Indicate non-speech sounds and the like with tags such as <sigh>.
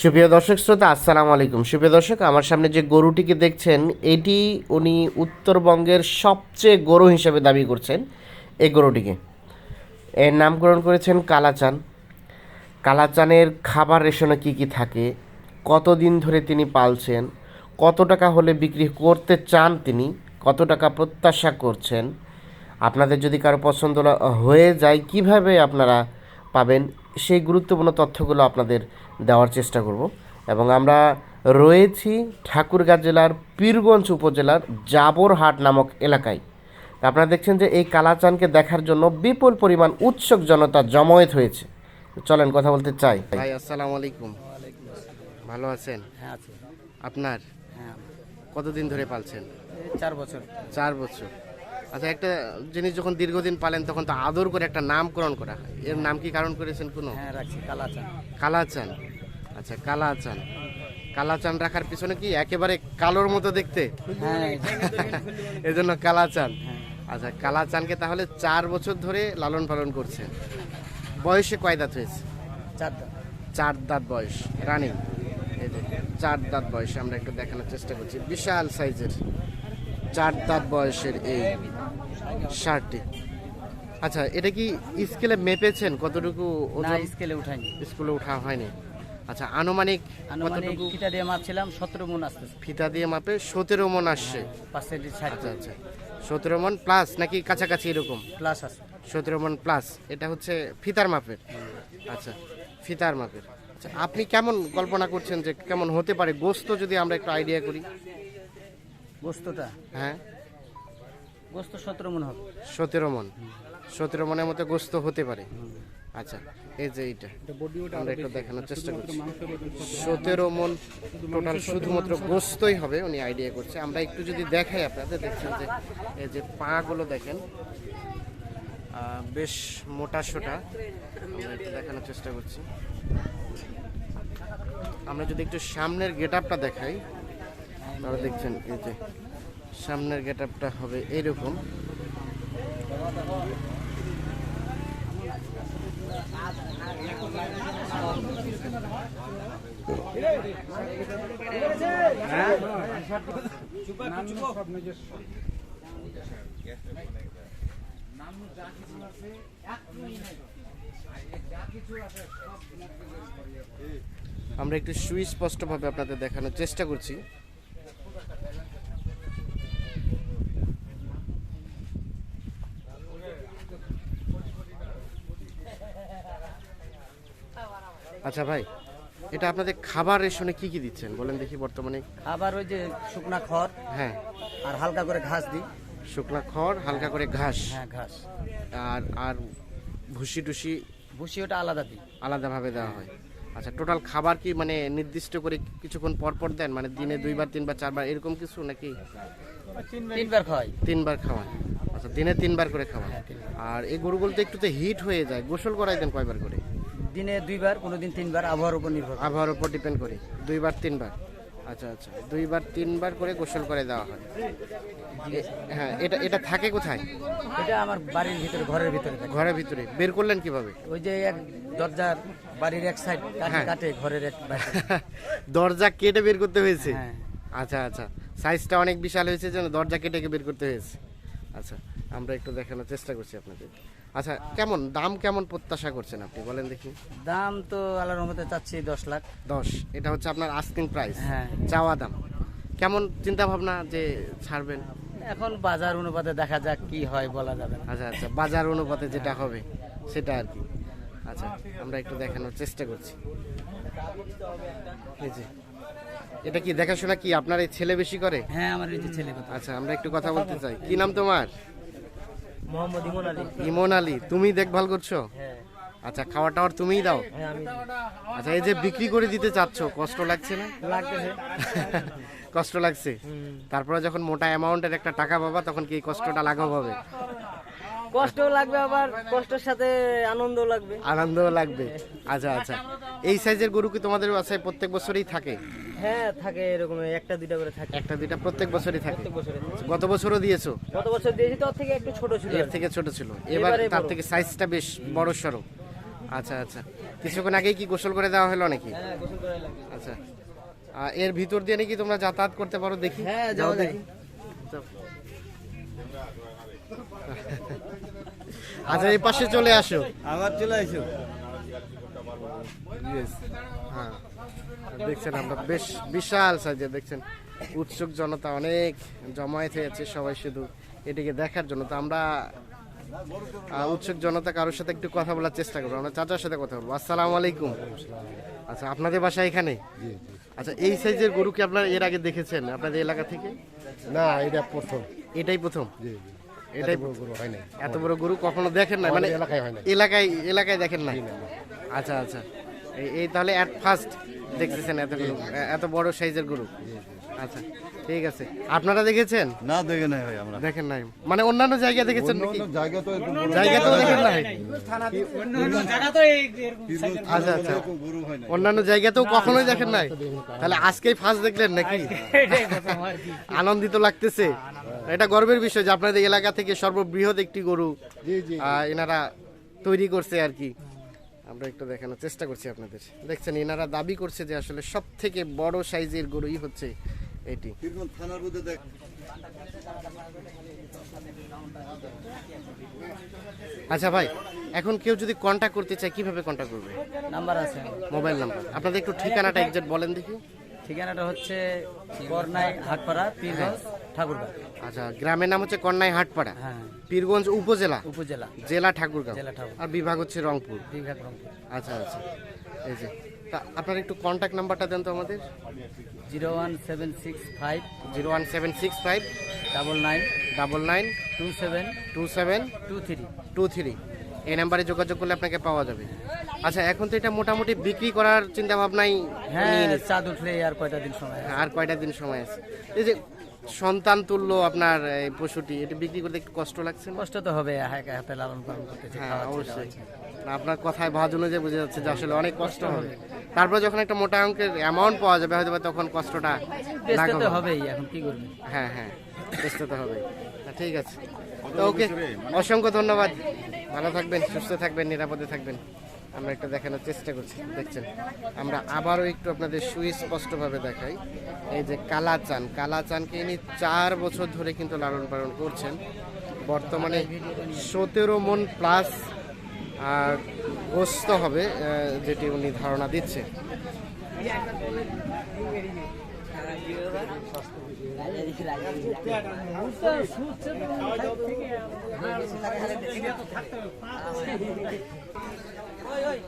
সুপ্রিয় দর্শক শ্রোতা, আসসালামু আলাইকুম। সুপ্রিয় দর্শক, আমার সামনে যে গরুটিকে দেখছেন, এটি উনি উত্তরবঙ্গের সবচেয়ে গরু হিসেবে দাবি করছেন এই গরুটিকে। এর নামকরণ করেছেন কালাচান। কালাচানের খাবার রেশনে কী কী থাকে, কতদিন ধরে তিনি পালছেন, কত টাকা হলে বিক্রি করতে চান তিনি, কত টাকা প্রত্যাশা করছেন, আপনাদের যদি কারও পছন্দ হয়ে যায়, কীভাবে আপনারা পাবেন সেই গুরুত্বপূর্ণ তথ্যগুলো আপনাদের দেওয়ার চেষ্টা করব। এবং আমরা রয়েছি ঠাকুরগাঁ জেলার পীরগঞ্জ উপজেলার জাবরহাট নামক এলাকায়। তা আপনারা দেখছেন যে এই কালাচানকে দেখার জন্য বিপুল পরিমাণ উৎসুক জনতা জমায়েত হয়েছে। চলেন কথা বলতে চাই। ভাই আসসালামু আলাইকুম। ভালো আছেন? হ্যাঁ আপনার? হ্যাঁ। কতদিন ধরে পালছেন? চার বছর। চার বছর। আচ্ছা একটা জিনিস যখন দীর্ঘদিন পালেন তখন তো আদর করে একটা নামকরণ করা হয়। এর নাম কি কারণ করেছেন কোনো? হ্যাঁ রাখছি কালাচা কালাচান। আচ্ছা কালাচান। কালাচান রাখার পিছনে কি একেবারে কালোর মতো দেখতে? হ্যাঁ এজন্য কালাচান। হ্যাঁ। আচ্ছা কালাচানকে তাহলে চার বছর ধরে লালন পালন করছেন। বয়সে কয় দাঁত হয়েছে? চার দাম চার দাঁত বয়স। রানিং এই যে চার দাঁত বয়সে আমরা একটু দেখানোর চেষ্টা করছি। বিশাল সাইজের চার দাঁত বয়সের এই শার্টটি আচ্ছা এটা কি স্কেলে মেপেছেন কতটুকু না স্কেলে উঠাইনি স্কুলে ওঠা হয়নি। আচ্ছা আনুমানিক আনুমানিক কতটুকু? কিটা দিয়ে মাপছিলাম সতেরো মন আসতেছে। ফিতা দিয়ে মাপে সতেরো মন আসছে। ষাট। আচ্ছা আচ্ছা। সতেরো মন প্লাস নাকি কাছাকাছি এরকম? প্লাস আছে। সতেরো মন প্লাস এটা হচ্ছে ফিতার মাপের। আচ্ছা ফিতার মাপের। আচ্ছা আপনি কেমন কল্পনা করছেন যে কেমন হতে পারে? গোস্ত যদি আমরা একটু আইডিয়া করি। গোস্তটা? হ্যাঁ। গোস্ত সতেরো মন হবে। সতেরো মন। সতেরো মনের মতো গোস্ত হতে পারে। আচ্ছা এই যে এইটা আমরা একটু দেখানোর চেষ্টা করছি। সতেরো মন টোটাল শুধুমাত্র গোস্তই হবে উনি আইডিয়া করছে। আমরা একটু যদি দেখাই আপনাদের দেখছেন যে এই যে পাগুলো দেখেন বেশ মোটা সোটা। আমরা একটু দেখানোর চেষ্টা করছি। আমরা যদি একটু সামনের গেট আপটা দেখাই তাহলে দেখছেন এই যে সামনের গেট আপটা হবে এইরকম। আমরা একটু সুস্পষ্টভাবে আপনাদের দেখানোর চেষ্টা করছি। আচ্ছা ভাই এটা আপনাদের খাবার রেশনে কি কি দিচ্ছেন? বলেন দেখি বর্তমানে। খাবার ওই যে শুকনা খড় হ্যাঁ। আর হালকা করে ঘাস দিই। শুকনা খড় হালকা করে ঘাস। হ্যাঁ ঘাস। আর আর ভুসি টুসি? ভুসি ওটা আলাদা দিই। আলাদাভাবে দেওয়া হয়। আচ্ছা টোটাল খাবার কি মানে নির্দিষ্ট করে কিছুক্ষণ পর পর দেন? মানে দিনে দুইবার তিনবার চারবার এরকম কিছু নাকি? তিনবার খাওয়াই। তিনবার খাওয়ান। আচ্ছা দিনে তিনবার করে খাওয়ান। হ্যাঁ, আর এই গরুগুলো তো একটু তো হিট হয়ে যায়। গোসল করাই দেন কয়বার করে? দিনে দুইবার কোনো দিন তিনবার আবহাওয়ার উপর নির্ভর আবহাওয়ার উপর ডিপেন্ড করে। দুইবার তিনবার। আচ্ছা আচ্ছা। দুইবার তিনবার করে গোসল করে দেওয়া হয়। হ্যাঁ এটা এটা থাকে কোথায়? এটা আমার বাড়ির ভিতরে ঘরের ভিতরে থাকে। ঘরের ভিতরে। বের করলেন কীভাবে? ওই যে এক দরজার বাড়ির এক সাইড কাটে হ্যাঁ। কাটে ঘরের এক বাইরে। <laughs> দরজা কেটে বের করতে হয়েছে? হ্যাঁ। আচ্ছা আচ্ছা। সাইজটা অনেক বিশাল হয়েছে যেন দরজা কেটে বের করতে হয়েছে। আচ্ছা আমরা একটু দেখানোর চেষ্টা করছি আপনাদের। আচ্ছা কেমন দাম কেমন প্রত্যাশা করছেন আপনি? বলেন দেখি। দাম তো আল্লাহর রহমতে চাচ্ছি দশ লাখ। দশ এটা হচ্ছে আপনার আস্কিং প্রাইস হ্যাঁ। চাওয়া দাম। কেমন চিন্তা ভাবনা যে ছাড়বেন? এখন বাজার অনুপাতে দেখা যাক কি হয় বলা যাবে না। আচ্ছা আচ্ছা বাজার অনুপাতে যেটা হবে সেটা আর কি। আচ্ছা আমরা একটু দেখানোর চেষ্টা করছি। এই যে এটা কি দেখাশোনা কি আপনার এই ছেলে বেশি করে? হ্যাঁ আমার এই যে ছেলে কথা। আচ্ছা আমরা একটু কথা বলতে চাই। কি নাম তোমার? মোহাম্মদ ইমন আলী। ইমন আলী তুমি দেখভাল করছ? হ্যাঁ। আচ্ছা খাওয়া টাওয়ার তুমিই দাও? হ্যাঁ আচ্ছা এই যে বিক্রি করে দিতে চাচ্ছ কষ্ট লাগছে না? কষ্ট লাগছে? তারপরে যখন মোটা অ্যামাউন্টের একটা টাকা পাবা তখন কি এই কষ্টটা লাঘব হবে? কষ্ট লাগবে আবার কষ্টের সাথে আনন্দ লাগবে। আনন্দও লাগবে। আচ্ছা আচ্ছা। এই সাইজের গরু কি তোমাদের বাসায় প্রত্যেক বছরই থাকে? হ্যাঁ থাকে এরকম একটা দুইটা করে থাকে। একটা দুইটা প্রত্যেক বছরই থাকে? গত বছরও দিয়েছ? গত বছর দিয়েছি তোর থেকে একটু ছোট ছিল এর থেকে ছোট ছিল। এবার তার থেকে সাইজটা বেশ বড় সড়ো আচ্ছা আচ্ছা। কিছুক্ষণ আগেই কি গোসল করে দেওয়া হলো নাকি? হ্যাঁ আচ্ছা। আর এর ভিতর দিয়ে নাকি তোমরা যাতায়াত করতে পারো দেখি? হ্যাঁ, যাও দেখি। <laughs> আচ্ছা এই পাশে চলে আসো। আবার চলে Yes. হ্যাঁ। দেখছেন আমরা বেশ বিশাল সাইজে দেখছেন উৎসুক জনতা অনেক জমায়েত হয়েছে সবাই শুধু এটিকে দেখার জন্য। তো আমরা উৎসুক জনতা কারোর সাথে একটু কথা বলার চেষ্টা করব। আমরা চাচার সাথে কথা বলব। আসসালামু আলাইকুম। আচ্ছা আপনাদের বাসা এখানে? আচ্ছা এই সাইজের গরু কি আপনারা এর আগে দেখেছেন আপনাদের এলাকা থেকে? না এটা প্রথম। এটাই প্রথম? এটাই গরু হয় নাই। এত বড় গরু কখনো দেখেন না মানে এলাকায় হয় না এলাকায় এলাকায় দেখেন না আচ্ছা আচ্ছা। এই- তাহলে অ্যাট ফার্স্ট দেখতেছেন এত এত বড় সাইজের গরু? আচ্ছা ঠিক আছে। আপনারা দেখেছেন? না দেখে নাই ভাই আমরা। দেখেন নাই। মানে অন্যান্য জায়গায় দেখেছেন নাকি? জায়গা তো বড় জায়গাতেও দেখেন নাই। আচ্ছা আচ্ছা। অন্যান্য জায়গাতেও কখনোই দেখেন নাই? তাহলে আজকেই ফার্স্ট দেখলেন নাকি? আনন্দিত লাগতেছে। এটা গর্বের বিষয় যে আপনাদের এলাকা থেকে সর্ববৃহৎ একটি গরু এনারা তৈরি করছে আর কি। আমরা একটু দেখানোর চেষ্টা করছি আপনাদের। দেখছেন এনারা দাবি করছে যে আসলে সব থেকে বড় সাইজের গরুই হচ্ছে এটি। থানার মধ্যে দেখ আচ্ছা ভাই এখন কেউ যদি কন্ট্যাক্ট করতে চায় কীভাবে কন্ট্যাক্ট করবে? নাম্বার আছে মোবাইল নাম্বার আপনাদের একটু ঠিকানাটা একজাক্ট বলেন দেখি। ঠিকানাটা হচ্ছে করনাই হাটপাড়া পীরগঞ্জ ঠাকুরগাঁ। আচ্ছা গ্রামের নাম হচ্ছে কন্যাই হাটপাড়া। হ্যাঁ। পীরগঞ্জ উপজেলা। উপজেলা। জেলা ঠাকুরগাঁও। জেলা ঠাকুর আর বিভাগ হচ্ছে রংপুর। বিভাগ রংপুর। আচ্ছা আচ্ছা। এই যে তা আপনার একটু কন্ট্যাক্ট নাম্বারটা দেন তো আমাদের। Zero one seven six five zero one seven six five double nine double nine two seven two seven two three two three এই নাম্বারে যোগাযোগ করলে আপনাকে পাওয়া যাবে। আচ্ছা এখন তো এটা মোটামুটি বিক্রি করার চিন্তা ভাবনাই হ্যাঁ চাঁদ উঠলে আর কয়টা দিন সময় আছে। আর কয়টা দিন সময় আছে? এই যে সন্তান তুল্য আপনার এই পশুটি এটা বিক্রি করতে একটু কষ্ট লাগছে না? কষ্ট তো হবে একা হাতে লালন পালন করতেছে হ্যাঁ খাওয়াচ্ছি, অবশ্যই। না, আপনার কথায় ভাজ অনুযায়ী বোঝা যাচ্ছে যে আসলে অনেক কষ্ট হবে। তারপর যখন একটা মোটা অঙ্কের অ্যামাউন্ট পাওয়া যাবে হয়তো বা তখন কষ্টটা বেচতে তো হবে। হবেই এখন কি করবে? হ্যাঁ হ্যাঁ বুঝতে তো হবে না, ঠিক আছে। তো ওকে অসংখ্য ধন্যবাদ। ভালো থাকবেন সুস্থ থাকবেন নিরাপদে থাকবেন। আমরা একটা দেখানোর চেষ্টা করছি দেখছেন? আমরা আবারও একটু আপনাদের সুস্পষ্টভাবে দেখাই। এই যে কালাচান কালাচানকে ইনি চার বছর ধরে কিন্তু লালন পালন করছেন। বর্তমানে সতেরো মন প্লাস আর গোস্ত হবে যেটি উনি ধারণা দিচ্ছে। <laughs> <laughs> <laughs> সেই